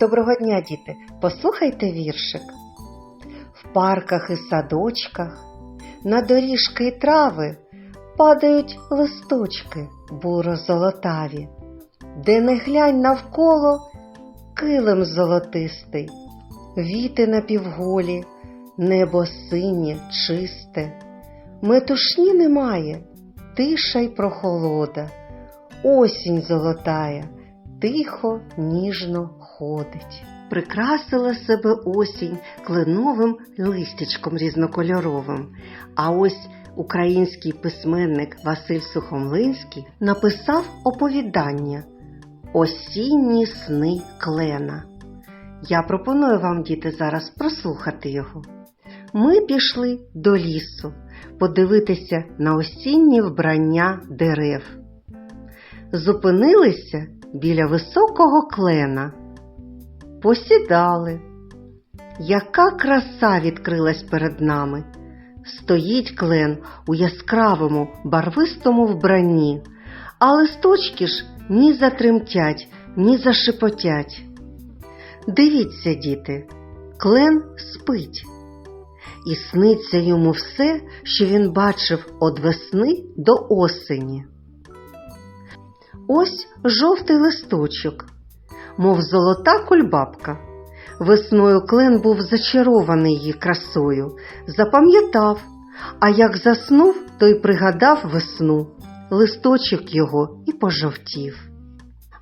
Доброго дня, діти! Послухайте віршик. В парках і садочках, на доріжки і трави падають листочки буро-золотаві, де не глянь навколо килим золотистий, віти напівголі, небо синє, чисте, метушні немає, тиша й прохолода, осінь золотая, тихо, ніжно ходить. Прикрасила себе осінь кленовим листячком різнокольоровим. А ось український письменник Василь Сухомлинський написав оповідання Осінні сни клена. Я пропоную вам, діти, зараз прослухати його. Ми пішли до лісу подивитися на осіннє вбрання дерев. Зупинилися біля високого клена, посідали. Яка краса відкрилась перед нами. Стоїть клен у яскравому барвистому вбранні, а листочки ж ні затремтять, ні зашепотять. Дивіться, діти, клен спить, і сниться йому все, що він бачив од весни до осені. Ось жовтий листочок, мов золота кульбабка. Весною клен був зачарований її красою, запам'ятав, а як заснув, то й пригадав весну, листочок його і пожовтів.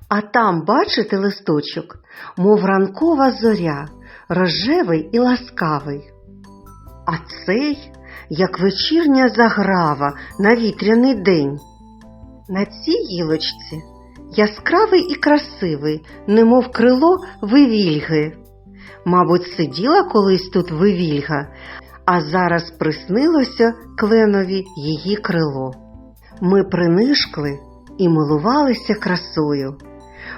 А там, бачите, листочок, мов ранкова зоря, рожевий і ласкавий. А цей, як вечірня заграва на вітряний день. На цій гілочці яскравий і красивий, немов крило вивільги. Мабуть, сиділа колись тут вивільга, а зараз приснилося кленові її крило. Ми принишкли і милувалися красою.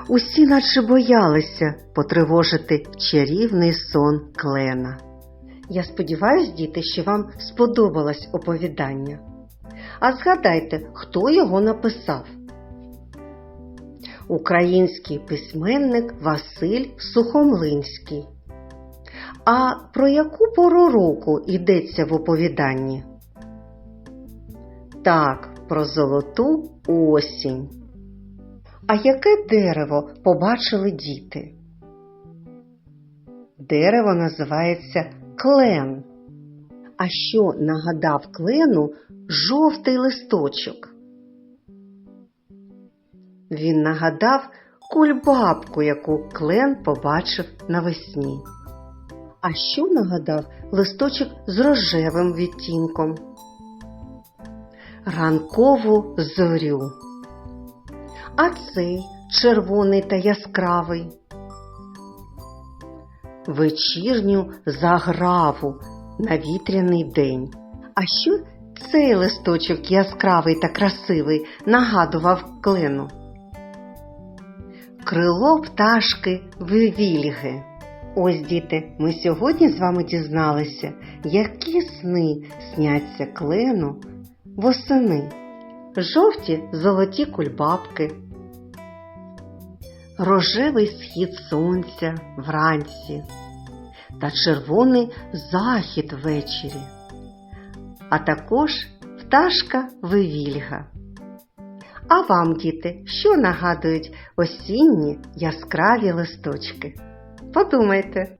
Усі наче боялися потривожити чарівний сон клена. Я сподіваюся, діти, що вам сподобалось оповідання. А згадайте, хто його написав? Український письменник Василь Сухомлинський. А про яку пору року йдеться в оповіданні? Так, про золоту осінь. А яке дерево побачили діти? Дерево називається клен. А що нагадав клену жовтий листочок? Він нагадав кульбабку, яку клен побачив навесні. А що нагадав листочок з рожевим відтінком? Ранкову зорю. А цей червоний та яскравий. Вечірню заграву на вітряний день. А що цей листочок яскравий та красивий нагадував клену? Крило пташки вивільги. Ось, діти, ми сьогодні з вами дізналися, які сни сняться клену восени. Жовті золоті кульбабки, рожевий схід сонця вранці та червоний захід ввечері, а також пташка вивільга. А вам, діти, що нагадують осінні яскраві листочки? Подумайте.